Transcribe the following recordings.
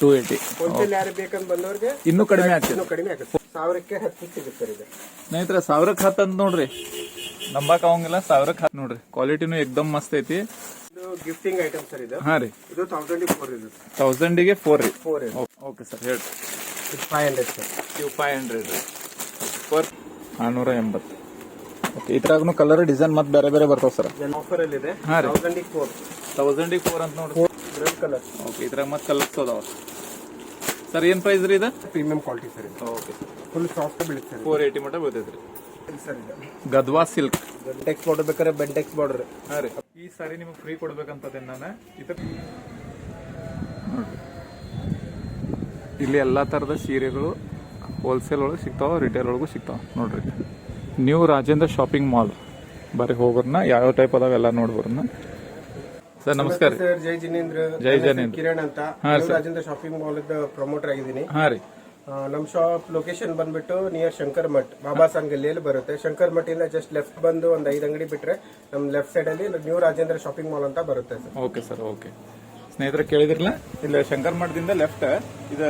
Two eighty wholesale ಯಾರು ಬೇಕಂತ ಬಂದವ್ರಿಗೆ? ಇನ್ನೂ ಕಡಿಮೆ ಆಗ್ತದೆ. ಇನ್ನೂ ಕಡಿಮೆ ಆಗುತ್ತೆ ಸಾವಿರಕ್ಕೆ ಹತ್ತು ಸಿಗುತ್ತೆ ಇದು. ಸ್ನೇಹಿತರೆ ಸಾವಿರಕ್ಕೆ ಹತ್ತು ಅಂತ ನೋಡ್ರಿ. ನಂಬಕ್ ಅವಂಗಿಲ್ಲ ಸಾವಿರಕ್ಕೆ ಹತ್ತು ನೋಡ್ರಿ. ಕ್ವಾಲಿಟಿನೂ ಎಕ್ದಮ್ ಮಸ್ತ್ ಐತಿ. ಇದು ಗಿಫ್ಟಿಂಗ್ ಐಟಮ್ ಸರ್ ಇದು. ಹಾ ರೀ. ಇದು ತೌಸಂಡ್ ಫೋರ್ ಇದು. ತೌಸಂಡಿಗೆ ಫೋರ್ ರೀ. ಫೋರ್ ಇದು. ಓಕೆ ಸರ್ ಹೇಳಿ ಫೈವ್ ಹಂಡ್ರೆಡ್ ಸರ್. ಇವು ಫೈವ್ ಹಂಡ್ರೆಡ್ ರೀ. ಪರ್ ನಾನ್ನೂರ ಎಂಬತ್ತು. ಓಕೆ ಇದ್ರಾಗೂ ಕಲರ್ ಡಿಸೈನ್ ಮತ್ತೆ ಬೇರೆ ಬೇರೆ ಬರ್ತಾವ ಸರ್. ಆಫರ್ ಅಲ್ಲಿ ಇದೆ ಹಾ ರೀ. ತೌಸಂಡ್ ಫೋರ್ ತೌಸಂಡಿಗೆ ಫೋರ್ ಅಂತ ನೋಡ್ರಿ. ರೆಡ್ ಕಲರ್ ಓಕೆ ಇದ್ರಾಗ ಮತ್ತೆ ಕಲರ್ಸ್ ಅದಾವ? ಸರ್ ಏನು ಪ್ರೈಸ್ ರೀ ಇದು? Premium quality sir okay full soft ಬೀಳುತ್ತೆ ಸರ್ ಫೋರ್ ಏಯ್ಟಿ ಮಟ್ಟ ಬೀಳ್ತೈತ್ರಿ ಇದು sir Gadwal silk Bentex border ಬೇಕಾದ್ರೆ ಬೆಂಟೆಕ್ಸ್ ಬಾರ್ಡರ್ ಹಾಂ ರೀ. ಈ ಸಾರಿ ನಿಮಗೆ ಫ್ರೀ ಕೊಡ್ಬೇಕಂತದೇ ನಾನು? ಇದು ಇಲ್ಲಿ ಎಲ್ಲಾ ತರದ ಸೀರೆಗಳು ಹೋಲ್ಸೇಲ್ ಒಳಗೆ ಸಿಗ್ತಾವ ರಿಟೇಲ್ ಒಳಗೂ ಸಿಗ್ತಾವ. ನೋಡ್ರಿ. ನ್ಯೂ ರಾಜೇಂದ್ರ ಶಾಪಿಂಗ್ ಮಾಲ್ ಬರೀ ಹೋಗೋರ್ನ ಯಾವ ಟೈಪ್ ಅದಾವೆಲ್ಲ ನೋಡ್ಬೋರ್ನ ಸರ್ ನಮಸ್ಕಾರ ಸರ್ ಜೈ ಜಿನೇಂದ್ರ ಜೈ ಜನೇಂದ್ರ. ಕಿರಣ್ ಅಂತ. ರಾಜೇಂದ್ರ ಶಾಪಿಂಗ್ ಮಾಲ್ ಪ್ರಮೋಟರ್ ಆಗಿದ್ದೀನಿ. ಹಾ ರೀ. ಆ, ನಮ್ ಶಾಪ್ ಲೊಕೇಶನ್ ಬಂದ್ಬಿಟ್ಟು ನಿಯರ್ ಶಂಕರ್ ಮಠ್ ಬಾಬಾ ಸಾನ್ ಗಲ್ಲಿಯಲ್ಲಿ ಬರುತ್ತೆ. ಶಂಕರ್ ಮಠ್ ಇಂದ ಜಸ್ಟ್ ಲೆಫ್ಟ್ ಬಂದು ಒಂದ್ ಐದು ಅಂಗಡಿ ಬಿಟ್ರೆ ನಮ್ ಲೆಫ್ಟ್ ಸೈಡ್ ಅಲ್ಲಿ ನ್ಯೂ ರಾಜೇಂದ್ರ ಶಾಪಿಂಗ್ ಮಾಲ್ ಅಂತ ಬರುತ್ತೆ ಸರ್. Okay sir okay. ಸ್ನೇಹಿತರೆ ಕೇಳಿದ್ರಲ್ಲ? ಇಲ್ಲ ಶಂಕರ್ ಮಠದಿಂದ ಲೆಫ್ಟ್ ಇದು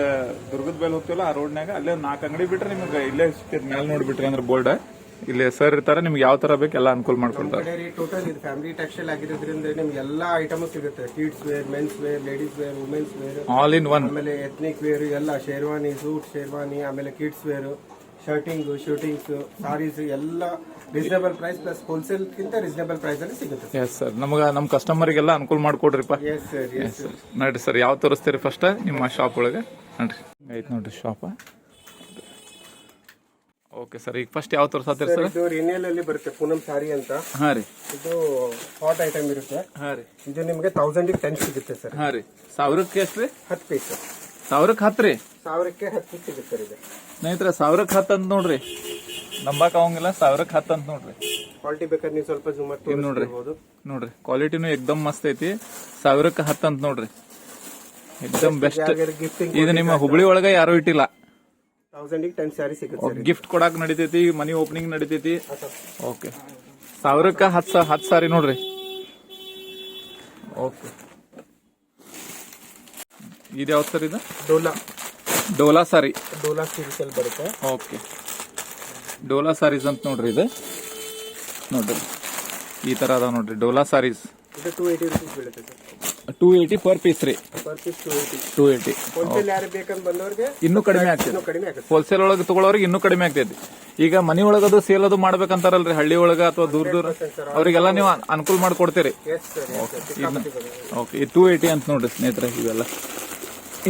ದುರ್ಗದ ಬೇಲ್ ಹೋಗ್ತೀವಲ್ಲ ಆ ರೋಡ್ನಾಗ ಅಲ್ಲೇ ನಾಲ್ಕು ಅಂಗಡಿ ಬಿಟ್ರೆ ನಿಮ್ಗೆ ಇಲ್ಲೇ ಸಿಗ್ತೈತೆ ಮೇಲೆ ನೋಡ್ಬಿಟ್ರಿ ಅಂದ್ರೆ ಬೋರ್ಡ್. ಇಲ್ಲಿ ಸರ್ ಇರ್ತಾರೆ ನಿಮ್ಗೆ ಯಾವ ತರ ಬೇಕು ಎಲ್ಲ ಅನುಕೂಲ ಮಾಡ್ಕೊಡ್ತಾರೆ. ಟೋಟಲ್ ಇದು ಫ್ಯಾಮಿಲಿ ಟೆಕ್ಸ್ಟೈಲ್ ಆಗಿರೋದ್ರಿಂದ ನಿಮ್ಗೆ ಎಲ್ಲಾ ಐಟಮ್ ಸಿಗುತ್ತೆ. Kids wear men's wear ladies wear women's wear all in one ಆಮೇಲೆ ಎಥ್ನಿಕ್ ವೇರ್ ಎಲ್ಲ ಶೇರ್ವಾನಿ ಸೂಟ್ ಶೇರ್ವಾನಿ ಆಮೇಲೆ kids wear shirting suitings saris ಎಲ್ಲ ರೀಸನಬಲ್ ಪ್ರೈಸ್ ಪ್ಲಸ್ ಹೋಲ್ಸೇಲ್ ಗಿಂತ ರೀಸನಬಲ್ ಪ್ರೈಸ್ ಅಲ್ಲಿ ಸಿಗುತ್ತೆ ಎಸ್ ಸರ್ ನಮ್ಗೆ ನಮ್ಮ ಕಸ್ಟಮರಿಗೆಲ್ಲ ಅನುಕೂಲ ಮಾಡ್ಕೊಡ್ರಿಪ್ಪ. ಎಸ್ ಸರ್ ಎಸ್ ಸರ್ ನೋಡ್ರಿ ಸರ್ ಯಾವ ತೋರಿಸ್ತೀರಿ ಫಸ್ಟ್ ನಿಮ್ಮ ಶಾಪ್ ಒಳಗೆ? ನೋಡ್ರಿ. ಆಯ್ತು ನೋಡ್ರಿ ಶಾಪ ಓಕೆ ಸರ್ ಈಗ ಫಸ್ಟ್ ಯಾವ ತೋರ್ಸತ್ತೀರಿ ಸರ್ ಇದು ರಿನೇಲ್ ಅಲ್ಲಿ ಬರುತ್ತೆ ಪೂನಂ ಸಾರಿ ಅಂತ. ಹಾಂ ರೀ. ಇದು ಹಾಟ್ ಐಟಮ್ ಇರುತ್ತೆ. ಹಾಂ ರೀ. ಇದು ನಿಮಗೆ ತೌಸಂಡ್ ಟೆನ್ ಸಿಗುತ್ತೆ ಸರ್ ಹಾಂ ರೀ. ಸಾವಿರಕ್ಕೆ ಎಷ್ಟು ರೀ? ಹತ್ತು ಪೀಸ್ ಸಾವಿರಕ್ಕೆ ಹತ್ತು ರೀ? ಸಾವಿರಕ್ಕೆ ಹತ್ತು ಸಿಗುತ್ತೆ ಸರ್ ಇದು. ಸ್ನೇಹಿತರೆ ಸಾವಿರಕ್ಕೆ ಹತ್ತು ಅಂತ ನೋಡ್ರಿ. ನಂಬಕ್ ಆಗಂಗಿಲ್ಲ ಸಾವಿರಕ್ಕೆ ಹತ್ತು ಅಂತ ನೋಡ್ರಿ. ಕ್ವಾಲಿಟಿ ಬೇಕಾದ್ರೆ ನೀವು ಸ್ವಲ್ಪ ಜೂಮ್ ಮಾಡ್ತೀವಿ ನೋಡ್ರಿ. ನೋಡ್ರಿ. ಕ್ವಾಲಿಟಿನೂ ಎಕ್ದಮ್ ಮಸ್ತ್ ಐತಿ. ಸಾವಿರಕ್ಕೆ ಹತ್ತು ಅಂತ ನೋಡ್ರಿ. ಎಕ್ದಮ್ ಬೆಸ್ಟ್ ಇದು ನಿಮ್ಮ ಹುಬ್ಳಿ ಒಳಗೆ ಯಾರು ಇಟ್ಟಿಲ್ಲ. ಟೆನ್ ಸ್ಯಾರಿ ಸಿಗುತ್ತೆ ಸರ್ ಗಿಫ್ಟ್ ಕೊಡಾಕ್ ನಡಿತೈತಿ ಮನಿ ಓಪನಿಂಗ್ ನಡಿತೈತಿ. ಓಕೆ ಸಾವಿರಕ್ಕ ಹತ್ತು ಹತ್ತು ಸಾರಿ ನೋಡ್ರಿ. ಓಕೆ ಇದು ಯಾವ್ದು ಸರ್ ಇದು? ಡೋಲಾ. ಡೋಲಾ ಸಾರಿ ಡೋಲಾ ಸೀರೀಸ್ ಅಲ್ಲಿ ಬರುತ್ತೆ. ಓಕೆ ಡೋಲಾ ಸಾರೀಸ್ ಅಂತ ನೋಡ್ರಿ ಇದು. ನೋಡ್ರಿ. ಈ ತರ ಅದಾವ ನೋಡ್ರಿ. ಡೋಲಾ ಸಾರೀಸ್ ಇದು ಟೂ ಏಯ್ಟಿ ರುಪೀಸ್ ಬೀಳುತ್ತೆ sir. Two eighty per piece ರೀ per piece two eighty two eighty wholesale ಯಾರು ಬೇಕಂತ ಬಂದವ್ರಿಗೆ? ಇನ್ನೂ ಕಡಿಮೆ ಆಗ್ತದೆ. ಇನ್ನೂ ಕಡಿಮೆ ಆಗುತ್ತೆ ಹೋಲ್ಸೇಲ್ ಒಳಗೆ ತಗೊಳ್ಳೋರಿಗೆ ಇನ್ನೂ ಕಡಿಮೆ ಆಗ್ತೈತಿ. ಈಗ ಮನಿ ಒಳಗದು ಸೇಲ್ ಅದು ಮಾಡ್ಬೇಕಂತಾರಲ್ರಿ? ಹಳ್ಳಿ ಒಳಗ ಅಥವಾ ದೂರ ದೂರ? ಅವರಿಗೆಲ್ಲ ನೀವು ಅನುಕೂಲ ಮಾಡ್ಕೊಡ್ತೀರಿ. ಓಕೆ ಈ ಟೂ ಏಯ್ಟಿ ಅಂತ ನೋಡ್ರಿ ಸ್ನೇಹಿತರೆ ಇವೆಲ್ಲ.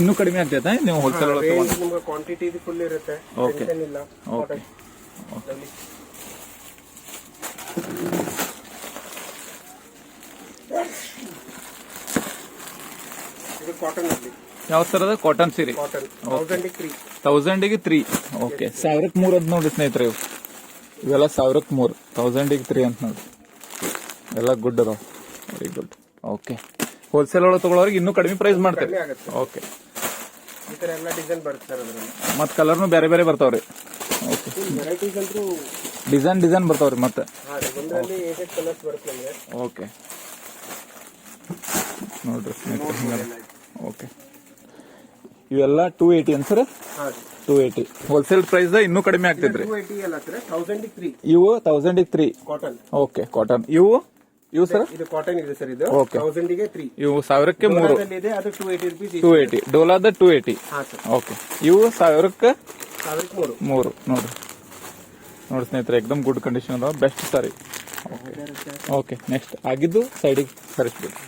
ಇನ್ನೂ ಕಡಿಮೆ ಆಗ್ತೈತೆ ನೀವು ಹೋಲ್ಸೇಲ್ ಒಳಗೆ ಓಕೆ ಕ್ವಾಂಟಿಟಿ ಫುಲ್ ಇರುತ್ತೆ. Okay. Tension okay Lovely. ಇದು ಕಾಟನ್ ಅಲ್ಲಿ. ಯಾವ ತರದ ಕಾಟನ್ ಸೀರೆ. ಕಾಟನ್ ತೌಸಂಡ್ ತ್ರೀ ತೌಸಂಡಿಗೆ ತ್ರೀ ಓಕೆ ಸಾವಿರಕ್ಕೆ ಮೂರು ಅಂತ ನೋಡಿ ಸ್ನೇಹಿತರೆ ಇವು. ಇವೆಲ್ಲ ಸಾವಿರಕ್ಕೆ ಮೂರು. ತೌಸಂಡಿಗೆ ತ್ರೀ ಅಂತ ನೋಡಿ. ಎಲ್ಲ ಗುಡ್ ಅದಾವ. ವೆರಿ ಗುಡ್ ಓಕೆ ಹೋಲ್ಸೇಲ್ ಒಳಗೆ ತಗೊಳ್ಳೋರಿಗೆ ಇನ್ನೂ ಕಡಿಮೆ ಪ್ರೈಸ್ ಮಾಡ್ತಾರೆ ಓಕೆ ಈ ಎಲ್ಲ ಡಿಸೈನ್ ಅದರಲ್ಲಿ. ಮತ್ತು ಕಲರ್ನು ಬೇರೆ ಬೇರೆ ಬರ್ತಾವ್ರಿ ಓಕೆ ವೆರೈಟೀಸ್ ಅಂತೂ ಡಿಸೈನ್ ಡಿಸೈನ್ ಬರ್ತಾವ್ರಿ ಮತ್ತೆ. ಹಾ ರೀ. ಒಂದರಲ್ಲಿ ಏಟ್ ಏಟ್ ಕಲರ್ಸ್ ಬರುತ್ತೆ ಓಕೆ ನೋಡ್ರಿ ಓಕೆ ಇವೆಲ್ಲ ಟೂ ಏಯ್ಟಿ ಅಂತ ಸರ್? ಹಾ ರೀ. ಟೂ ಏಯ್ಟಿ ಹೋಲ್ಸೇಲ್ ಪ್ರೈಸ್ ಇನ್ನೂ ಕಡಿಮೆ ಆಗ್ತೈತ್ರಿ. ಇವು ತೌಸಂಡ್ ತ್ರೀ ಇವು ತೌಸಂಡಿಗೆ ತ್ರೀ ಕಾಟನ್ ಓಕೆ ಕಾಟನ್ ಇವು? ಇವು ಸರ್? ಇದು ಕಾಟನ್ ಇದೆ ಸರ್ ಇದು. ಓಕೆ ತ್ರೀ ಇವು ಸಾವಿರಕ್ಕೆ ಮೂರು. ಇದೆ ಅದು two eighty rupees two eighty ಡೋಲಾದ two eighty okay ಇವು ಸಾವಿರಕ್ಕೆ ಸಾವಿರಕ್ಕೆ ಮೂರು. ಮೂರು. ನೋಡ್ರಿ. ನೋಡಿ ಸ್ನೇಹಿತರೆ ಎಕ್ದಮ್ ಗುಡ್ ಕಂಡೀಷನ್ ಅದಾವ. ಬೆಸ್ಟ್ ಸಾರಿ. ಓಕೆ ನೆಕ್ಸ್ಟ್ ಆಗಿದ್ದು ಸೈಡಿಗೆ ಸರಿಸ್ಬೇಕು.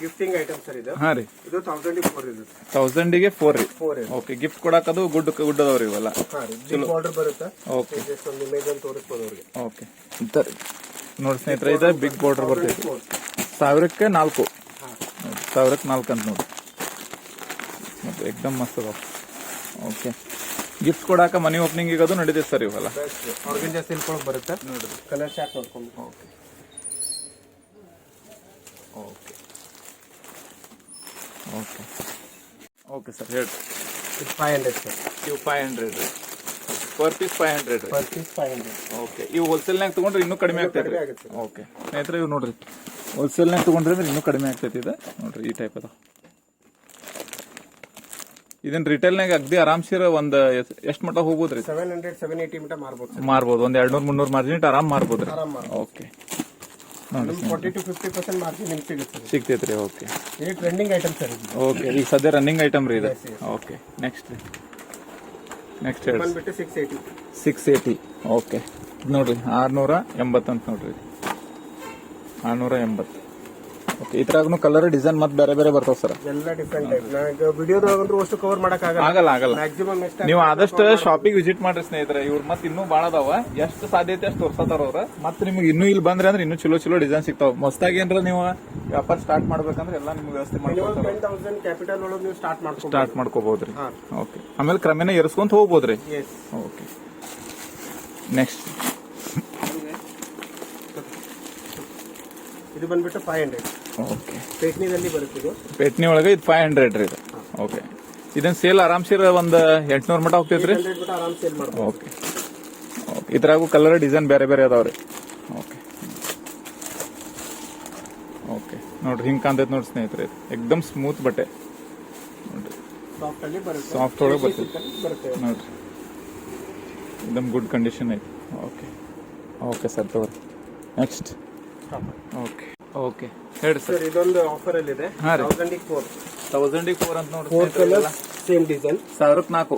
ಗಿಫ್ಟಿಂಗ್ ಐಟಮ್ ಸರ್ ಇದು. ಹಾಂ ರೀ. ಇದು ತೌಸಂಡ್ ಫೋರ್ ಇದು ತೌಸಂಡಿಗೆ ಫೋರ್ ರೀ. ಫೋರ್ ಇದೆ ಓಕೆ ಗಿಫ್ಟ್ ಕೊಡಕದು ಗುಡ್ ಗುಡ್ ಅದಾವ್ರಿ ಇವೆಲ್ಲ. ಹಾ ರೀ. ಬಿಗ್ ಆರ್ಡರ್ ಬರುತ್ತೆ. ಓಕೆ ಜಸ್ಟ್ ಒಂದು ಇಮೇಜ್ ಅಂತ ತೋರಿಸ್ಬೋದು ಅವ್ರಿಗೆ ಓಕೆ ನೋಡಿ ಸ್ನೇಹಿತರೆ ಇದೆ ಬಿಗ್ ಬಾರ್ಡರ್ ಬರ್ತೈತಿ. ಸಾವಿರಕ್ಕೆ ನಾಲ್ಕು. ಸಾವಿರಕ್ಕೆ ನಾಲ್ಕು ಅಂತ ನೋಡಿ. ಮತ್ತೆ ಎಕ್ದಮ್ ಮಸ್ತ್ ಅದಾವ. ಓಕೆ ಗಿಫ್ಟ್ ಕೊಡಾಕ ಮನಿ ಓಪನಿಂಗ್ ಅದು ನಡೀತೈತೆ ಸರ್ ಇವೆಲ್ಲ. ಆರ್ಗಂಜಾ ಸಿಲ್ಕ್ ಒಳಗೆ ಬರುತ್ತೆ. ನೋಡಿರಿ ಕಲರ್ ಶಾರ್ಟ್ ನೋಡ್ಕೊಂಡು ಓಕೆ ಓಕೆ ಓಕೆ ಸರ್ ಹೇಳಿ ಇದು ಫೈವ್ ಹಂಡ್ರೆಡ್ ಸರ್ ಇವು ಫೈವ್ ಹಂಡ್ರೆಡ್ ರೀ ಪರ್ ಪೀಸ್ ಫೈವ್ ಹಂಡ್ರೆಡ್ ರೀ per piece five hundred okay ಇವು ಹೋಲ್ಸೇಲ್ನಾಗ ತೊಗೊಂಡ್ರೆ ಇನ್ನೂ ಕಡಿಮೆ ಆಗ್ತೈತೆ ಕಡಿಮೆ ಆಗುತ್ತೆ ಓಕೆ ಸ್ನೇಹಿತರೆ ಇವು ನೋಡ್ರಿ. ಹೋಲ್ಸೇಲ್ನಾಗ ತೊಗೊಂಡ್ರೆ ಅಂದ್ರೆ ಇನ್ನೂ ಕಡಿಮೆ ಆಗ್ತೈತಿ ಇದು. ನೋಡ್ರಿ ಈ ಟೈಪ್ ಅದ. ಇದನ್ನ ರಿಟೇಲ್ನಾಗ ಅಗ್ದಿ ಆರಾಮ್ಸಿರ ಒಂದು ಎಷ್ಟ್ ಮಟ್ಟ ಹೋಗ್ಬೋದ್ರಿ? Seven hundred seven eighty metre ಮಾರ್ಬೋದು ಮಾರ್ಬೋದು. ಒಂದ್ ಎರಡ್ ನೂರ್ ಮುನ್ನೂರ್ ಮಾರ್ಜಿನ್ ಇಟ್ಟು ಆರಾಮ್ ಮಾರ್ಬೋದ್ರಿ? ಆರಾಮ್ okay forty to fifty percent margin ನಿಮ್ಗೆ ಸಿಗುತ್ತೆ ರೀ ಸಿಗ್ತೈತ್ರಿ okay trending item sir okay ಈಗ ಸದ್ಯ ರನ್ನಿಂಗ್ ಐಟಮ್ ರೀ ಇದು. ಓಕೆ ನೆಕ್ಸ್ಟ್ ರೀ. ನೆಕ್ಸ್ಟ್ ಹೇಳಿ ಬಂದ್ಬಿಟ್ಟು six eighty six eighty okay ನೋಡ್ರಿ ಆರ್ನೂರ ಎಂಬತ್ತು ಅಂತ ನೋಡ್ರಿ. ಆರ್ನೂರ ಎಂಬತ್ತು. ಓಕೆ ಇದ್ರಾಗೂ ಕಲರ್ ಡಿಸೈನ್ ಮತ್ತೆ ಬೇರೆ ಬೇರೆ ಬರ್ತಾವ ಸರ್ ಎಲ್ಲ ಡಿಫ್ರೆಂಟ್ ಟೈಪ್ ಅಂದ್ರೆ ಅಷ್ಟು ಕವರ್ ಮಾಡಕ್ ಆಗಲ್ಲ. ಆಗಲ್ಲ ಆಗಲ್ಲ. ಮ್ಯಾಕ್ಸಿಮಮ್ ಎಷ್ಟು ನೀವು ಆದಷ್ಟು ಶಾಪಿಗೆ ವಿಸಿಟ್ ಮಾಡ್ರಿ ಸ್ನೇಹಿತರೆ. ಇವ್ರ ಮತ್ತೆ ಇನ್ನೂ ಬಾಳ ಅದಾವ. ಎಷ್ಟು ಸಾಧ್ಯತೆ ಅಷ್ಟು ತೋರ್ಸತಾರ ಅವ್ರ. ಮತ್ತೆ ನಿಮ್ಗೆ ಇನ್ನೂ ಇಲ್ಲಿ ಬಂದ್ರೆ ಅಂದ್ರೆ ಇನ್ನೂ ಚಲೋ ಚಲೋ ಡಿಸೈನ್ ಸಿಗ್ತಾವ. ಮಸ್ತಾಗಿ ಏನ್ರ ನೀವು ವ್ಯಾಪಾರ ಸ್ಟಾರ್ಟ್ ಮಾಡ್ಬೇಕಂದ್ರೆ ಎಲ್ಲ ನಿಮ್ಗೆ ವ್ಯವಸ್ಥೆ ಮಾಡ್ಕೊಡ್ತಾರ. ಟೆನ್ ತೌಸಂಡ್ ಕ್ಯಾಪಿಟಲ್ ಒಳಗೆ ನೀವು ಸ್ಟಾರ್ಟ್ ಮಾಡ್ಕೊಂಡು ಸ್ಟಾರ್ಟ್ ಮಾಡ್ಕೋಬಹುದ್ರಿ. ಓಕೆ ಆಮೇಲೆ ಕ್ರಮೇಣ ಏರ್ಸ್ಕೊಂತ ಹೋಗ್ಬೋದ್ರಿ. ಓಕೆ ನೆಕ್ಸ್ಟ್ ಇದು ಬಂದ್ಬಿಟ್ಟು ಫೈವ್ ಹಂಡ್ರೆಡ್ ಓಕೆ ಪೇಟ್ನಿದಲ್ಲಿ ಪೆಟ್ನಿ ಒಳಗೆ ಇದು ಫೈವ್ ಹಂಡ್ರೆಡ್ ರೀ ಇದು. ಓಕೆ ಇದನ್ನ ಸೇಲ್ ಆರಾಮ್ಸಿರ ಒಂದು ಎಂಟ್ನೂರು ಮಟ ಹೋಗ್ತೈತ್ರಿ? ಹಂಡ್ರೆಡ್ ಬಿಟ್ಟು ಆರಾಮ್ ಸೇಲ್ ಮಾಡ್ಬೋದು. ಓಕೆ ಓಕೆ ಇದ್ರಾಗೂ ಕಲರ್ ಡಿಸೈನ್ ಬೇರೆ ಬೇರೆ ಅದಾವ್ರಿ. ಓಕೆ ಓಕೆ ನೋಡ್ರಿ ಹಿಂಗೆ ಕಾಣ್ತೈತೆ ನೋಡಿ ಸ್ನೇಹಿತರೆ. ಎಕ್ದಮ್ ಸ್ಮೂತ್ ಬಟ್ಟೆ. ನೋಡ್ರಿ. ಸಾಫ್ಟ್ ಅಲ್ಲಿ ಬರುತ್ತೆ. ಸಾಫ್ಟ್ ಒಳಗೆ ಬರ್ತೈತೆ. ಬರುತ್ತೆ. ನೋಡ್ರಿ. ಎಕ್ದಮ್ ಗುಡ್ ಕಂಡೀಷನ್ ಐತಿ. ಓಕೆ ಓಕೆ ಸರ್ ತಗೋರಿ. ನೆಕ್ಸ್ಟ್ ಓಕೆ ಓಕೆ ಹೇಳಿ ಸರ್. ಸರ್ ಇದೊಂದು ಆಫರ್ ಅಲ್ಲಿ ಇದೆ ಹಾ ರೀ. ತೌಸಂಡಿಗೆ ಫೋರ್ ತೌಸಂಡಿಗೆ ಫೋರ್ ಅಂತ ಫೋರ್ ನೋಡ್ರಿ ಕಲರ್ಸ್ ಸೇಮ್ ಡಿಸೈನ್ ಸಾವಿರಕ್ಕೆ ನಾಲ್ಕು.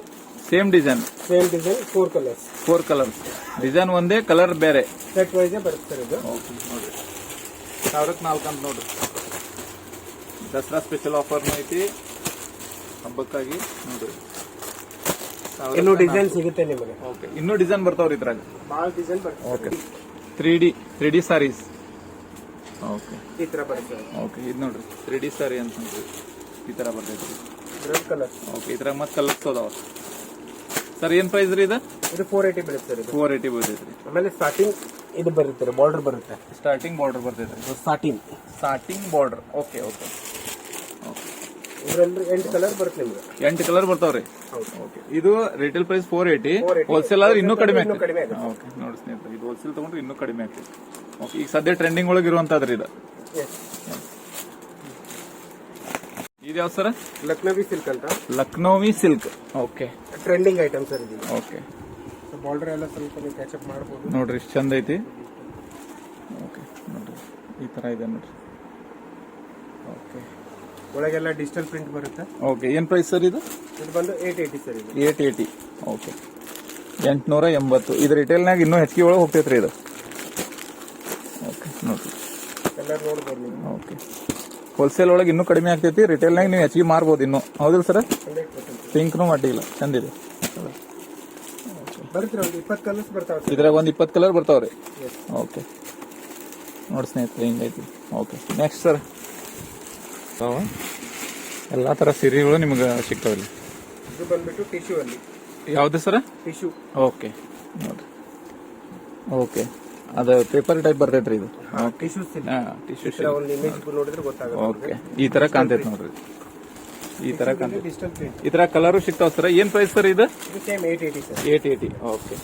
Same design same design four colours four colour design ಒಂದೇ ಕಲರ್ ಬೇರೆ. ಸೆಟ್ ವೈಸ್ ಬರುತ್ತೆ ಸರ್ ಇದು. ಓಕೆ ನೋಡ್ರಿ ಸಾವಿರಕ್ಕೆ ನಾಲ್ಕು ಅಂತ ನೋಡ್ರಿ ದಸರಾ ಸ್ಪೆಷಲ್ ಆಫರ್ನು ಐತಿ. ಹಬ್ಬಕ್ಕಾಗಿ ನೋಡ್ರಿ ಇನ್ನು ಡಿಸೈನ್ ಸಿಗುತ್ತೆ ನಿಮಗೆ. ಓಕೆ ಇನ್ನೂ ಡಿಸೈನ್ ಬರ್ತಾವ್ರಿ ಇದ್ರಾಗ. ಭಾಳ ಡಿಸೈನ್ ಬರುತ್ತೆ okay three D three D saris okay. ಈ ಥರ ಬರುತ್ತೆ ಓಕೆ ಇದು ನೋಡ್ರಿ. ತ್ರೀ ಡಿ ಸಾರಿ ಅಂತ ನೋಡ್ರಿ. ಈ ಥರ ಬರ್ತೈತ್ರಿ ರೆಡ್ ಕಲರ್ ಓಕೆ ಇದ್ರಾಗ ಮತ್ತೆ ಕಲರ್ಸ್ ಅದಾವ. ಸರ್ ಏನು ಪ್ರೈಸ್ ರೀ ಇದು? ಇದು ಫೋರ್ ಏಯ್ಟಿ ಬೀಳುತ್ತೆ ಸರ್ ಫೋರ್ ಏಯ್ಟಿ ರೀ. ಆಮೇಲೆ ಸ್ಟಾರ್ಟಿಂಗ್ ಇದು ಬರುತ್ತೆ ಬಾರ್ಡರ್ ಬರುತ್ತೆ. ಸ್ಟಾರ್ಟಿಂಗ್ ಬಾರ್ಡರ್ ಇದು starting starting border okay okay. ಇದರಲ್ಲಿ ಎಂಟು ಕಲರ್ ಬರುತ್ತೆ ನಿಮ್ಗೆ. ಎಂಟು ಕಲರ್ ಬರ್ತಾವ್ರಿ. ಓಕೆ ಇದು retail price four eighty 480. Wholesale ಆದ್ರೆ ಇನ್ನೂ ಕಡಿಮೆ ಇನ್ನೂ ಕಡಿಮೆ ಆಗುತ್ತೆ. ಓಕೆ ನೋಡಿ ಸ್ನೇಹಿತರೆ ಇದು ಹೋಲ್ಸೇಲ್ ತಗೊಂಡ್ರೆ ಇನ್ನೂ ಕಡಿಮೆ ಆಗ್ತದೆ ಓಕೆ ಈಗ ಸದ್ಯ ಟ್ರೆಂಡಿಂಗ್ ಒಳಗೆ ಇರುವಂತದ್ರಿ ಇದು. ಎಸ್ ಇದು ಯಾವ ಸರ್? ಲಕ್ನೋವಿ ಸಿಲ್ಕ್ ಅಂತ. Lucknowi silk okay trending item sir ಇದು. ಓಕೆ ಬಾರ್ಡರ್ ಎಲ್ಲ ಸ್ವಲ್ಪ ನೀವು ಕ್ಯಾಚಪ್ ಮಾಡ್ಬೋದು. ನೋಡ್ರಿ ಇಷ್ಟು ಚಂದ ಐತಿ. ಓಕೆ ನೋಡ್ರಿ. ಈ ತರ ಇದೆ ನೋಡ್ರಿ. ಒಳಗೆಲ್ಲ ಡಿಜಿಟಲ್ ಪ್ರಿಂಟ್ ಬರುತ್ತೆ. ಓಕೆ ಏನು ಪ್ರೈಸ್ ಸರ್ ಇದು? ಇದು ಬಂದು ಏಟ್ ಏಯ್ಟಿ ಸರ್ ಇದು. ಏಟ್ ಏಯ್ಟಿ ಓಕೆ ಎಂಟುನೂರ ಎಂಬತ್ತು. ಇದು ರಿಟೇಲ್ನಾಗ ಇನ್ನೂ ಹೆಚ್ಚಿಗೆ ಒಳಗೆ ಹೋಗ್ತೈತ್ರಿ ಇದು? ಓಕೆ ನೋಡಿ ಎಲ್ಲ ನೋಡ್ಬೋದು ನೀವು. ಓಕೆ ಹೋಲ್ಸೇಲ್ ಒಳಗೆ ಇನ್ನೂ ಕಡಿಮೆ ಆಗ್ತೈತಿ. ರಿಟೇಲ್ನಾಗ ನೀವು ಹೆಚ್ಚಿಗೆ ಮಾರ್ಬೋದು ಇನ್ನೂ. ಹೌದಿಲ್ಲ ಸರ್ ಹಂಡ್ರೆಡ್ ಪರ್ಸೆಂಟ್ ಪಿಂಕ್ನು ಅಡ್ಡಿಲ್ಲ ಚಂದಿದೆ. ಬರುತ್ತೆ ಒಂದು ಇಪ್ಪತ್ತು ಕಲರ್ಸ್ ಬರ್ತಾವೆ ಸರ್ ಇದ್ರಾಗ ಒಂದು ಇಪ್ಪತ್ತು ಕಲರ್ ಬರ್ತಾವ್ರಿ. ಓಕೆ ನೋಡಿ ಸ್ನೇಹಿತರೆ ಹಿಂಗೈತಿ. ಓಕೆ ನೆಕ್ಸ್ಟ್ ಸರ್ ಎಲ್ಲ ಥರ ಸೀರೆಗಳು ನಿಮ್ಗೆ ಸಿಗ್ತಾವಲ್ಲಿ ಇದು ಬಂದ್ಬಿಟ್ಟು ಟಿಶ್ಯೂ ಅಲ್ಲಿ. ಯಾವ್ದು ಸರ್? ಟಿಶ್ಯೂ ಓಕೆ ನೋಡ್ರಿ ಓಕೆ ಅದು ಪೇಪರ್ ಟೈಪ್ ಬರ್ತೈತ್ರಿ ಇದು? ಟಿಶ್ಯೂ ನೋಡಿದ್ರೆ ಗೊತ್ತಾಗುತ್ತೆ. ಓಕೆ ಈ ತರ ಕಾಣ್ತೈತೆ ನೋಡ್ರಿ. ಈ ತರ ಕಾಣ್ತೈತಿ. ಈ ತರ ಕಲರು ಸಿಗ್ತಾವ ಸರ್? ಏನ್ ಪ್ರೈಸ್ ಸರ್ ಇದು? Same eight sir. Eight eighty okay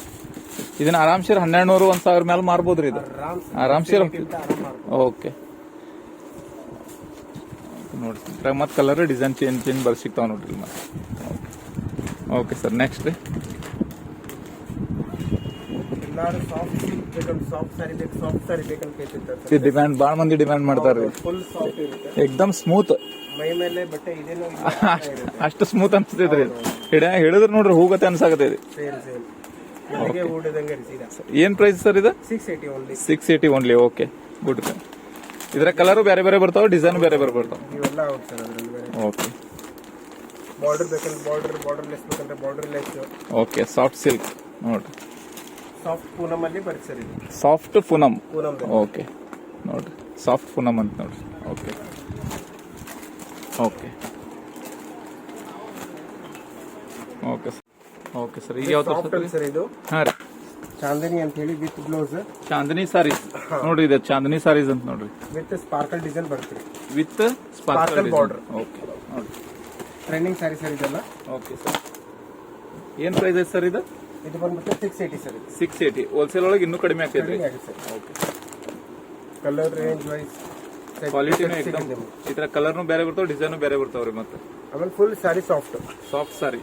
ಇದನ್ನ ಆರಾಮ್ಸೇರ್ ಹನ್ನೆರಡು ನೂರು ಒಂದ್ ಸಾವಿರ ಮೇಲೆ ಮಾರ್ಬೋದ್ರಿ ಇದು? ಆರಾಮ್ ಆರಾಮ್ಸೆ ಅಂತ ಆರಾಮ್ ಮಾಡ್ಬೋದು. ಓಕೆ ನೋಡಿ ಇದ್ರಾಗ ಮತ್ತೆ ಕಲರ್ ಡಿಸೈನ್ ಚೇಂಜ್ ಚೇಂಜ್ ಬರ್ ಸಿಗ್ತಾವ ನೋಡ್ರಿ ಮತ್ತೆ ಓಕೆ ಸರ್ ನೆಕ್ಸ್ಟ್ ರೀ ಡಿಮ್ಯಾಂಡ್ ಭಾಳ ಮಂದಿ ಡಿಮ್ಯಾಂಡ್ ಮಾಡ್ತಾರೆ. ಫುಲ್ ಸಾಫ್ಟ್ ಇರುತ್ತೆ. ಎಕ್ದಮ್ ಸ್ಮೂತ್ ಅಷ್ಟು ಸ್ಮೂತ್ ಅನ್ಸ್ತೈತ್ರಿ. ಹಿಡ ಹಿಡಿದ್ರೆ ನೋಡ್ರಿ ಹೋಗತ್ತೆ ಅನ್ಸಾಗತ್ತೆ ಏನ್ ಪ್ರೈಸ್ ಸರ್ ಇದು? Six eighty only six eighty only okay good ಇದರ ಕಲರ್ ಬೇರೆ ಬೇರೆ ಬರ್ತಾವ ಡಿಸೈನ್ ಬೇರೆ ಬೇರೆ ಬರ್ತಾವ. ಇವೆಲ್ಲ ಆಗುತ್ತೆ ಸರ್ ಅದರಲ್ಲಿ ಬೇರೆ. ಓಕೆ ಬಾರ್ಡರ್ ಬೇಕಂದ್ರೆ ಬಾರ್ಡರ್ ಬಾರ್ಡರ್ ಲೆಸ್ ಬೇಕಂದ್ರೆ border less okay soft silk ನೋಡ್ರಿ. ಸಾಫ್ಟ್ ಪೂನಮ್ ಅಲ್ಲಿ ಬರುತ್ತೆ ಸರ್ ಇದು. ಸಾಫ್ಟ್ ಪೂನಮ್. ಪೂನಮ್ ಓಕೆ ನೋಡ್ರಿ. ಸಾಫ್ಟ್ ಪೂನಮ್ ಅಂತ ನೋಡ್ರಿ. Okay okay okay okay sir ಈಗ ಯಾವ ತರ ಸರ್ ಇದು. ಹಾಂ ರೀ. ಚಾಂದಿನಿ ಅಂತ ಹೇಳಿ ವಿತ್ ಬ್ಲೌಸ್. ಚಾಂದಿನಿ ಸಾರೀಸ್ ನೋಡ್ರಿ ಇದು ಚಾಂದಿನಿ ಸಾರೀಸ್ ಅಂತ ನೋಡ್ರಿ. ವಿತ್ ಸ್ಪಾರ್ಕಲ್ ಡಿಸೈನ್ ಬರುತ್ತೆ ವಿತ್ ಸ್ಪಾರ್ಕಲ್ ಬಾರ್ಡರ್ ಓಕೆ ನೋಡ್ರಿ ಟ್ರೆಂಡಿಂಗ್ ಸಾರಿ ಸರ್ ಇದೆಲ್ಲ. Okay sir. ಏನು ಪ್ರೈಸ್ ಐತೆ ಸರ್ ಇದು? ಇದು ಬಂದ್ಬಿಟ್ಟು six eighty sir six eighty wholesale ಒಳಗೆ ಇನ್ನೂ ಕಡಿಮೆ ಆಗ್ತೈತೆ. Sir. Okay. Colour range wise ಕ್ವಾಲಿಟಿನೂ ಎಕ್ದಮ್ ಈ ತರ ಕಲರ್ನು ಬೇರೆ ಬರ್ತಾವ ಡಿಸೈನು ಬೇರೆ ಬರ್ತಾವ್ರಿ ಮತ್ತೆ. ಆಮೇಲೆ full sari soft soft sari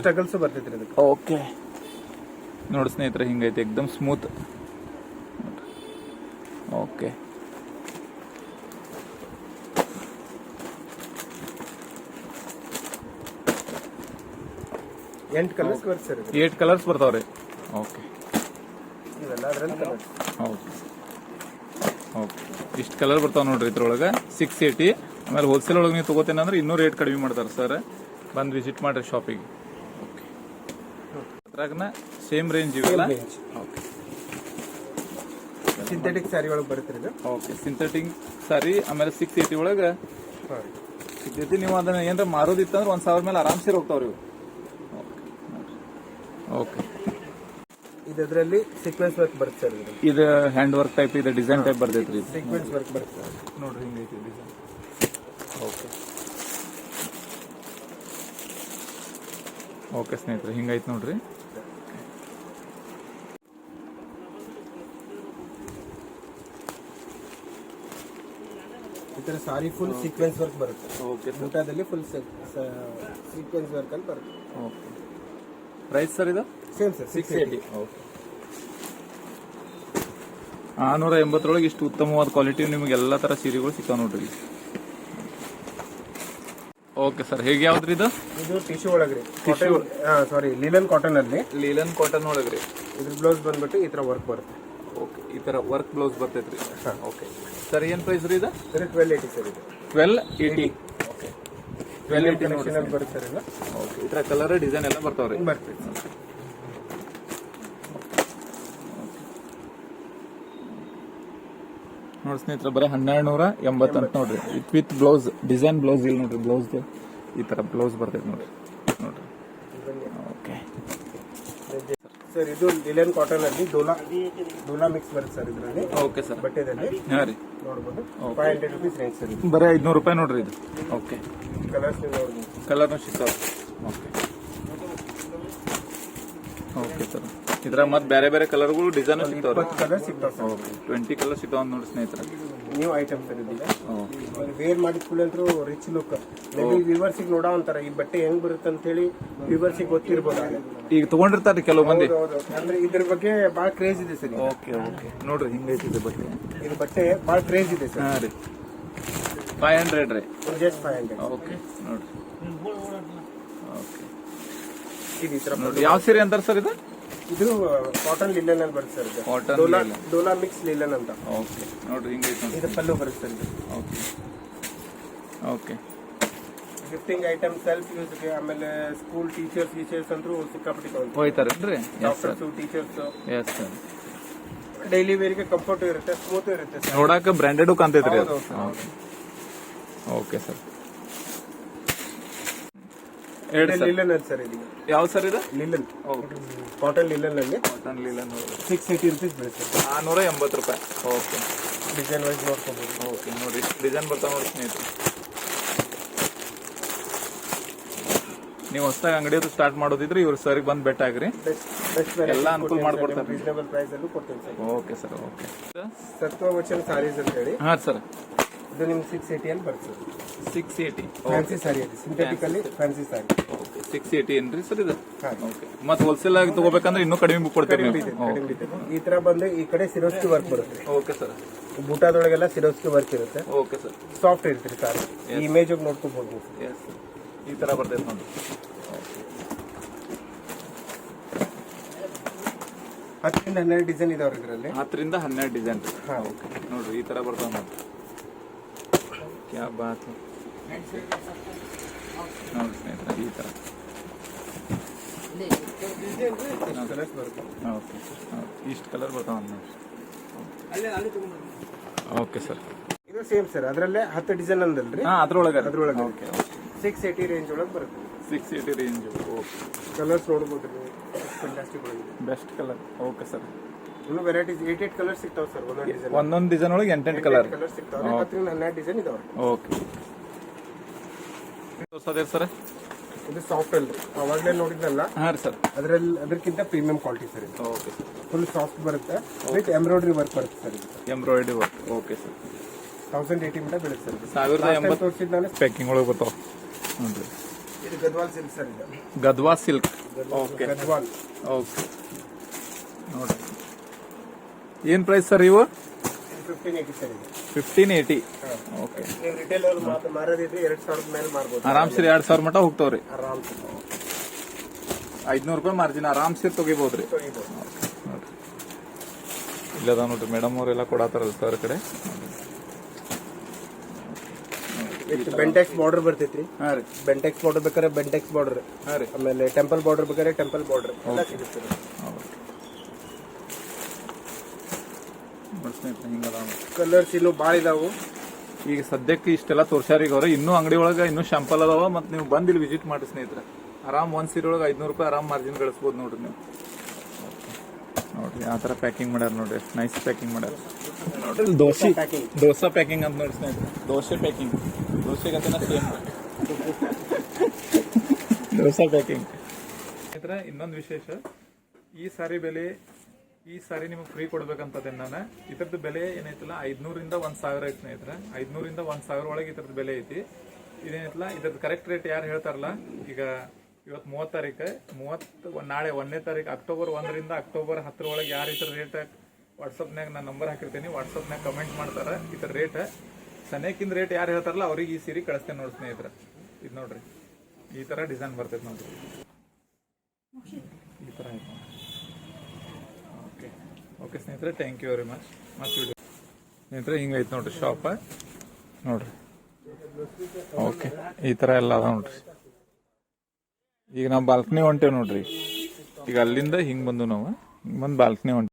struggles ಬರ್ತೈತ್ರಿ ಅದಕ್ಕೆ ಓಕೆ ನೋಡಿ ಸ್ನೇಹಿತರೆ ಹಿಂಗೈತೆ ಎಕ್ದಮ್ ಸ್ಮೂತ್ ಓಕೆ ಎಂಟು ಕಲರ್ಸ್ ಬರ್ತಾರೆ ಏಟ್ ಕಲರ್ಸ್ ಬರ್ತಾವ್ರಿ. ಓಕೆ ಅದ್ರಲ್ಲಿ ಓಕೆ ಇಷ್ಟು ಕಲರ್ ಬರ್ತಾವ ನೋಡ್ರಿ ಇದ್ರೊಳಗೆ. ಸಿಕ್ಸ್ ಏಯ್ಟಿ ಆಮೇಲೆ ಹೋಲ್ಸೇಲ್ ಒಳಗೆ ನೀವು ತಗೋತೇನೆ ಅಂದ್ರೆ ಇನ್ನೂ ರೇಟ್ ಕಡಿಮೆ ಮಾಡ್ತಾರೆ ಸರ್ ಬಂದು ವಿಸಿಟ್ ಮಾಡ್ರಿ ಶಾಪಿಗೆ ಅದ್ರಾಗನ ಸೇಮ್ ರೇಂಜ್ ಇವೆಲ್ಲ? ಓಕೆ. ಸಿಂಥೆಟಿಕ್ ಸ್ಯಾರಿ ಒಳಗೆ ಬರುತ್ತೆ ಇದು. ಓಕೆ ಸಿಂಥೆಟಿಕ್ ಸ್ಯಾರಿ ಆಮೇಲೆ ಸಿಕ್ಸ್ ಏಟಿ ಒಳಗೆ ಸಿಕ್ಸ್ ಸಿಗ್ತೈತಿ ನೀವು ಅದನ್ನ ಏನಾರ ಮಾರೋದಿತ್ತಂದ್ರೆ ಒಂದ್ ಸಾವಿರ ಮೇಲೆ ಆರಾಮ್ಸೆ ಹೋಗ್ತಾವ್ರಿ ಇವು ಓಕೆ. ಇದರಲ್ಲಿ ಸೀಕ್ವೆನ್ಸ್ ವರ್ಕ್ ಬರುತ್ತೆ ಸರ್ ಇದು. ಇದು ಹ್ಯಾಂಡ್ ವರ್ಕ್ ಟೈಪ್ ಇದೆ ಡಿಸೈನ್ ಟೈಪ್ ಬರ್ತೈತೆ ಇದು. ಸೀಕ್ವೆನ್ಸ್ ವರ್ಕ್ ಬರುತ್ತೆ ನೋಡ್ರಿ ಹಿಂಗೈತಿ ಡಿಸೈನ್ ಓಕೆ. ಓಕೆ ಸ್ನೇಹಿತರೆ ಹಿಂಗೈತೆ ನೋಡ್ರಿ. ಈ ತರ ಸಾರಿ ಫುಲ್ ಸೀಕ್ವೆನ್ಸ್ ವರ್ಕ್ ಬರುತ್ತೆ. ಓಕೆ ಊಟದಲ್ಲಿ ಫುಲ್ ಸೀಕ್ವೆನ್ಸ್ ವರ್ಕ್ ಅಲ್ಲಿ ಬರುತ್ತೆ. ಓಕೆ ಪ್ರೈಸ್ ಸರ್ ಇದು? Same sir six eighty okay ಆನೂರ ಎಂಬತ್ತರೊಳಗೆ ಇಷ್ಟು ಉತ್ತಮವಾದ ಕ್ವಾಲಿಟಿ ನಿಮಗೆ ಎಲ್ಲ ತರ ಸೀರೆಗಳು ಸಿಗ್ತಾವ ನೋಡ್ರಿ ಓಕೆ ಸರ್ ಹೇಗೆ ಯಾವ್ದ್ರಿ ಇದು? ಇದು ಟಿಶ್ಯೂ ಒಳಗ್ರಿ. ಟಿಶ್ಯೂ ಸಾರಿ ಲೀಲನ್ ಕಾಟನ್ ಅಲ್ಲಿ. ಲೀಲನ್ ಕಾಟನ್ ಒಳಗ್ರಿ. ಇದ್ರ ಬ್ಲೌಸ್ ಬಂದ್ಬಿಟ್ಟು ಈ ತರ ವರ್ಕ್ ಬರುತ್ತೆ. ಓಕೆ ಈ ತರ ವರ್ಕ್ ಬ್ಲೌಸ್ ಬರ್ತೈತ್ರಿ. ಓಕೆ ಸರ್ ಏನ್ ಪ್ರೈಸ್ ರೀ ಇದು? ಸರ್ ಟ್ವೆಲ್ ಏಯ್ಟಿ ಸರ್ ಇದು. Twelve eighty okay twelve eighty ನೋಡಿ ಬರುತ್ತೆ ಸರ್ ಇದು. ಓಕೆ ಈ ಕಲರ್ ಡಿಸೈನ್ ಎಲ್ಲ ಬರ್ತಾವ್ರಿ. ಬರ್ತೈತೆ ನೋಡಿ ಸ್ನೇಹಿತರೆ ಬರೀ ಹನ್ನೆರಡು ನೂರ ಎಂಬತ್ತಂತ ನೋಡ್ರಿ. With with blouse design blouse ಇಲ್ಲ ನೋಡ್ರಿ ಬ್ಲೌಸ್ ಈ ತರ ಬ್ಲೌಸ್ ಬರ್ತೈತೆ ನೋಡ್ರಿ ಓಕೆ ಸರ್ ಇದು ಲಿಲನ್ ಕಾಟನ್ ಅಲ್ಲಿ ಡೋಲಾ ಡೋಲಾ ಮಿಕ್ಸ್ ಬರುತ್ತೆ ಸರ್ ಇದರಲ್ಲಿ. ಓಕೆ ಸರ್ ಬಟ್ಟೆದಲ್ಲಿ. ಹಾಂ ರೀ. ನೋಡ್ಬೋದು. Five hundred rupees range sir ಇದು. ಬರೀ ಐದ್ನೂರು ರೂಪಾಯಿ ನೋಡ್ರಿ ಇದು. ಓಕೆ ಕಲರ್ಸ್ ನೋಡ್ಬೋದು. ಕಲರ್ನು ಸಿಗ್ತಾವೆ. ಓಕೆ ಓಕೆ ಸರ್ ಇದ್ರಾಗ ಮತ್ತೆ ಬೇರೆ ಬೇರೆ ಕಲರ್ಗಳು ಡಿಸೈನ್ ಇಪ್ಪತ್ತು ಕಲರ್ ಸಿಗ್ತಾವೆ ಸರ್. ಓಕೆ ಟ್ವೆಂಟಿ ಕಲರ್ ಸಿಗ್ತಾವ ನೋಡಿ ಸ್ನೇಹಿತರೆ. ನ್ಯೂ ಐಟಮ್ ಸರ್ ಇದೀಗ ಓಕೆ ವೇರ್ ಮಾಡಿದ ಕೂಡಲೇ ಅಂತೂ ರಿಚ್ ಲುಕ್ ಮೇಬಿ ವ್ಯೂವರ್ಸಿಗೆ ನೋಡೋ ಅಂತಾರ ಈ ಬಟ್ಟೆ ಹೆಂಗ್ ಬರುತ್ತೆ ಅಂತ ಹೇಳಿ ವ್ಯೂವರ್ಸಿಗೆ ಗೊತ್ತಿರ್ಬೋದು ಈಗ ತಗೊಂಡಿರ್ತಾರೆ ಕೆಲವು ಮಂದಿ. ಹೌದು ಅಂದ್ರೆ ಇದ್ರ ಬಗ್ಗೆ ಬಹಳ ಕ್ರೇಜ್ ಇದೆ ಸರ್ ಓಕೆ ಓಕೆ ನೋಡ್ರಿ ಹಿಂಗೈತಿ ಇದು ಬಟ್ಟೆ ಇದು ಬಟ್ಟೆ ಬಹಳ ಕ್ರೇಜ್ ಇದೆ ಸರ್. ಹಾಂ ರೀ. ಫೈವ್ ಹಂಡ್ರೆಡ್ ರೀ. ಜಸ್ಟ್ ಫೈವ್ ಹಂಡ್ರೆಡ್ ಓಕೆ ನೋಡ್ರಿ. ಓಕೆ ಇದು ಈ ಯಾವ ಸೀರೆ ಅಂತಾರೆ ಸರ್ ಇದು? ಇದು ಕಾಟನ್ ಲಿಲ್ಲನ್ ಅಲ್ಲಿ ಬರುತ್ತೆ sir cotton Dhola Dhola mix linen ಅಂತ. ಓಕೆ ನೋಡ್ರಿ ಹಿಂಗೆ ಇದು ಪಲ್ಲು ಬರುತ್ತೆ sir okay okay gifting item self ಯೂಸ್ಗೆ ಆಮೇಲೆ ಸ್ಕೂಲ್ ಟೀಚರ್ಸ್ ಟೀಚರ್ಸ್ ಅಂತೂ ಸಿಕ್ಕಾಪಟ್ಟಿ ತಗೊಂಡು ಹೋಯ್ತಾರೆ sir doctors teachers yes sir daily ವೇರ್ಗೆ comfort ಇರುತ್ತೆ ಸ್ಮೂತ್ ಇರುತ್ತೆ ನೋಡಕ್ಕೆ ನೋಡಾಕ ಬ್ರ್ಯಾಂಡೆಡ್ ಕಾಣ್ತೈತ್ರಿ ಅದು. ಹೌದು, ಓಕೆ ಸರ್ ಹೇಳಿ ಸರ್. ಲಿಲನ್ ಅಲ್ಲಿ ಸರ್ ಇದು. ಯಾವ ಸರ್ ಇದು? ಲಿಲನ್ ಓಕೆ ಕಾಟನ್ ಲಿಲನ್ ಅಲ್ಲಿ cotton linen six eighty rupees ಬೀಳುತ್ತೆ. ನಾನ್ನೂರ ಎಂಬತ್ತು ರೂಪಾಯಿ. ಓಕೆ ಡಿಸೈನ್ ವೈಸ್ ನೋಡ್ಕೊಬೋದು. ಓಕೆ ನೋಡಿ. ಡಿಸೈನ್ ಬರ್ತಾ ನೋಡಿ ಸ್ನೇಹಿತರು. ನೀವು ಹೊಸದಾಗಿ ಅಂಗಡಿ ಸ್ಟಾರ್ಟ್ ಮಾಡೋದಿದ್ರೆ ಇವ್ರ ಸರ್ಗೆ ಬಂದು ಬೆಟ್ ಆಗ್ರಿ. ಎಲ್ಲ ಅನುಕೂಲ ಮಾಡ್ಕೊಡ್ತಾರೆ. ರೀಸನಬಲ್ ಪ್ರೈಸ್ ಅಲ್ಲೂ ಕೊಡ್ತೀನಿ ಸರ್. ಓಕೆ ಸರ್ ಓಕೆ ಸತ್ವ ವಚನ ಸಾರೀಸ್ ಅಂತ ಹೇಳಿ. ಹಾಂ ಸರ್ ಇದು ನಿಮ್ಗೆ ಸಿಕ್ಸ್ ಏಯ್ಟಿ ಅಲ್ಲಿ ಬರುತ್ತೆ ಸಿಕ್ಸ್ ಏಯ್ಟಿ ಫ್ಯಾನ್ಸಿ ಸಾರಿ ಅದು. ಸಿಂಥೆಟಿಕಲ್ಲಿ fancy sari okay six eighty ಏನ್ರಿ ಸರ್ ಇದು. ಓಕೆ ಮತ್ತೆ ಹೋಲ್ಸೇಲ್ ಆಗಿ ತಗೋಬೇಕಂದ್ರೆ ಇನ್ನೂ ಕಡಿಮೆ ಕೊಡ್ತೀರಿ ನೀವು? ಈ ತರ ಬಂದು ಈ ಕಡೆ ಸಿರೋಸ್ಕಿ ವರ್ಕ್ ಬರುತ್ತೆ. ಓಕೆ ಸರ್ ಬೂಟಾದೊಳಗೆಲ್ಲ ಸಿರೋಸ್ಕಿ ವರ್ಕ್ ಇರುತ್ತೆ. ಓಕೆ ಸರ್ ಸಾಫ್ಟ್ ಇರ್ತೀರಿ ಸಾರಿ ಈ ಇಮೇಜ್ ನೋಡ್ಕೋಬಹುದು ಎಸ್ ಈ ತರ ಬರ್ತೈತೆ ನೋಡಿ. ಹತ್ತರಿಂದ ಹನ್ನೆರಡು ಡಿಸೈನ್ ಇದಾವ್ರಿ ಇದರಲ್ಲಿ. ಹತ್ತರಿಂದ ಹನ್ನೆರಡು ಡಿಸೈನ್. ಓಕೆ ನೋಡ್ರಿ ಈ ತರ ಬರ್ತಾವ ನೋಡಿ. ಕ್ಯಾ ಬಾತ್ है। ನೋಡಿ ಸ್ನೇಹಿತರೆ ಈ ಥರ ಓಕೆ ಇಷ್ಟು ಕಲರ್ ಬರ್ತಾವ ನೋಡಿ ಓಕೆ ಸರ್ ಇದು ಸೇಮ್ ಸರ್ ಅದರಲ್ಲೇ ಹತ್ತು ಡಿಸೈನ್ ಅಂದಲ್ರಿ ಹಾಂ ಅದ್ರೊಳಗೆ ಅದ್ರೊಳಗೆ ಓಕೆ ಸಿಕ್ಸ್ ಏಯ್ಟಿ ರೇಂಜ್ ಒಳಗೆ ಬರುತ್ತೆ. Six eighty range okay. Colours ನೋಡ್ಬೋದು ಬೆಸ್ಟ್ ಕಲರ್ ಓಕೆ ಸರ್ ಇನ್ನು ವೆರೈಟೀಸ್ ಏಟ್ ಏಟ್ ಕಲರ್ ಸಿಗ್ತಾವೆ ಸರ್ ಒಂದೊಂದು ಡಿಸೈನ್ ಒಂದೊಂದು ಡಿಸೈನ್ ಒಳಗೆ ಎಂಟೆಂಟು ಕಲರ್ ಕಲರ್ ಸಿಗ್ತಾವೆ. ಹತ್ತರಿಂದ ಹನ್ನೆರಡು ಡಿಸೈನ್ ಇದಾವೆ. ಓಕೆ ತೋರ್ಸೋದೇರಿ ಸರ್? ಇದು ಸಾಫ್ಟ್ ಅಲ್ರಿ ಅವಾಗಲೇ ನೋಡಿದ್ನಲ್ಲ? ಹಾಂ ರೀ ಸರ್. ಅದ್ರಲ್ಲಿ ಅದಕ್ಕಿಂತ ಪ್ರೀಮಿಯಂ ಕ್ವಾಲಿಟಿ ಸರ್ ಇದು. ಓಕೆ ಸರ್ ಫುಲ್ ಸಾಫ್ಟ್ ಬರುತ್ತೆ. ವಿತ್ ಎಂಬ್ರಾಯ್ಡ್ರಿ ವರ್ಕ್ ಬರುತ್ತೆ ಸರ್ ಇದು. Embroidery work okay sir thousand eighty metre ಬೀಳುತ್ತೆ ಸರ್ ಸಾವಿರದ ಎಂಬತ್ತು ಪ್ಯಾಕಿಂಗ್ ಒಳಗೆ ಬರ್ತಾವ. ರೀ. ಇದು ಗದ್ವಾಲ್ ಸಿಲ್ಕ್ ಸರ್ ಇದು. Gadwal silk okay Gadwal. Okay ನೋಡ್ರಿ ಏನ್ ಪ್ರೈಸ್ ಸರ್ ಇವು? ಫಿಫ್ಟೀನ್ ಏಟಿ ಓಕೆ ಮಾರೋದಿದ್ರೆ ಎರಡ್ ಸಾವಿರ ಮಟ್ಟ ಹೋಗ್ತಾವ್ರಿ. ಐದ್ನೂರು ರೂಪಾಯಿ ಮಾರ್ಜಿನ್ ಆರಾಮ್ ಸೇರಿ ತೆಗಿಬೋದ್ರಿ. ತೊಗಿಬೋದು. ನೋಡ್ರಿ ಇಲ್ಲದ ನೋಡ್ರಿ ಮೇಡಮ್ ಅವರೆಲ್ಲ ಕೊಡತಾರಲ್ಲ ಸರ್ ಕಡೆ. ಬೆಂಟೆಕ್ಸ್ ಬಾರ್ಡರ್ ಬರ್ತೈತಿ ಹಾ ರೀ. ಬೆಂಟೆಕ್ಸ್ ಬಾರ್ಡರ್ ಬೇಕಾದ್ರೆ ಬೆಂಟೆಕ್ಸ್ ಬಾರ್ಡರ್ ಹಾ ರೀ. ಆಮೇಲೆ ಟೆಂಪಲ್ ಬಾರ್ಡರ್ ಬೇಕಾದ್ರೆ ಟೆಂಪಲ್ ಬಾರ್ಡರ್ ಎಲ್ಲ ಸಿಗುತ್ತೆ. ಹಿಂಗದ ಕಲರ್ಸ್ ಇಲ್ಲೂ ಭಾಳ ಇದಾವು. ಈಗ ಸದ್ಯಕ್ಕೆ ಇಷ್ಟೆಲ್ಲ ತೋರ್ಸ್ಯಾರ ಈಗ ಅವ್ರ. ಇನ್ನೂ ಅಂಗಡಿ ಒಳಗ ಇನ್ನೂ ಶಾಂಪಲ್ ಅದಾವ ಮತ್ತೆ ನೀವು ಬಂದು ಇಲ್ಲಿ ವಿಸಿಟ್ ಮಾಡಿ ಸ್ನೇಹಿತರೆ. ಆರಾಮ್ ಒಂದ್ ಸೀರೆ ಒಳಗೆ ಐದ್ನೂರು ರೂಪಾಯಿ ಆರಾಮ್ ಮಾರ್ಜಿನ್ ಗಳಿಸ್ಬೋದು ನೋಡ್ರಿ ನೀವು. ನೋಡ್ರಿ ಆ ಥರ ಪ್ಯಾಕಿಂಗ್ ಮಾಡ್ಯಾರ ನೋಡ್ರಿ. ನೈಸ್ ಪ್ಯಾಕಿಂಗ್ ಮಾಡ್ಯಾರ. ನೋಡ್ರಿ ದೋಸೆ. ಪ್ಯಾಕಿಂಗ್ ದೋಸೆ ಪ್ಯಾಕಿಂಗ್ ಅಂತ ನೋಡಿ ಸ್ನೇಹಿತರೆ. ದೋಸೆ ಪ್ಯಾಕಿಂಗ್ ದೋಸೆ ಗತಿನ ಸೇಮ್ ದೋಸೆ ಪ್ಯಾಕಿಂಗ್ ಸ್ನೇಹಿತರೆ ಇನ್ನೊಂದು ವಿಶೇಷ. ಈ ಸಾರಿ ಬೆಲೆ ಈ ಸಾರಿ ನಿಮಗೆ ಫ್ರೀ ಕೊಡ್ಬೇಕಂತದೇನು ನಾನು. ಇದ್ರದ್ದು ಬೆಲೆ ಏನೈತಲ್ಲ, ಐದ್ನೂರಿಂದ ಒಂದು ಸಾವಿರ ಐತಿ ಸ್ನೇಹಿತರೆ. ಐದ್ನೂರಿಂದ ಒಂದು ಸಾವಿರ ಒಳಗೆ ಇದ್ರದ್ದು ಬೆಲೆ ಐತಿ. ಇದೇನೈತಲ್ಲ, ಇದ್ರದ್ದು ಕರೆಕ್ಟ್ ರೇಟ್ ಯಾರು ಹೇಳ್ತಾರಲ್ಲ, ಈಗ ಇವತ್ತು ಮೂವತ್ತು ತಾರೀಕು, ಮೂವತ್ತು ನಾಳೆ ಒಂದನೇ ತಾರೀಕು, ಅಕ್ಟೋಬರ್ ಒಂದರಿಂದ ಅಕ್ಟೋಬರ್ ಹತ್ತರ ಒಳಗೆ ಯಾರು ಇದ್ರ ರೇಟ್ ವಾಟ್ಸಪ್ನಾಗ ನಾನು ನಂಬರ್ ಹಾಕಿರ್ತೀನಿ ವಾಟ್ಸಪ್ನಾಗ ಕಮೆಂಟ್ ಮಾಡ್ತಾರೆ, ಇದ್ರ ರೇಟ್ ಸನೇಕಿಂದ ರೇಟ್ ಯಾರು ಹೇಳ್ತಾರಲ್ಲ, ಅವ್ರಿಗೆ ಈ ಸೀರೆ ಕಳಿಸ್ತೇನೆ ನೋಡಿ ಸ್ನೇಹಿತರೆ. ಇದು ನೋಡ್ರಿ. ಈ ಥರ ಡಿಸೈನ್ ಬರ್ತೈತೆ ನೋಡ್ರಿ. ಈ ಥರ ನೋಡ್ರಿ ಓಕೆ ಸ್ನೇಹಿತರೆ ಥ್ಯಾಂಕ್ ಯು ವೆರಿ ಮಚ್ ಮತ್ತೆ ವಿಡಿಯೋ ಸ್ನೇಹಿತರೆ, ಹಿಂಗೈತೆ ನೋಡ್ರಿ ಶಾಪ ನೋಡ್ರಿ. ಓಕೆ, ಈ ಥರ ಎಲ್ಲ ಅದ ನೋಡ್ರಿ. ಈಗ ನಾವು ಬಾಲ್ಕನಿ ಹೊಂಟೇವ್ ನೋಡ್ರಿ. ಈಗ ಅಲ್ಲಿಂದ ಹಿಂಗೆ ಬಂದು ನಾವು, ಹಿಂಗೆ ಬಂದು ಬಾಲ್ಕನಿ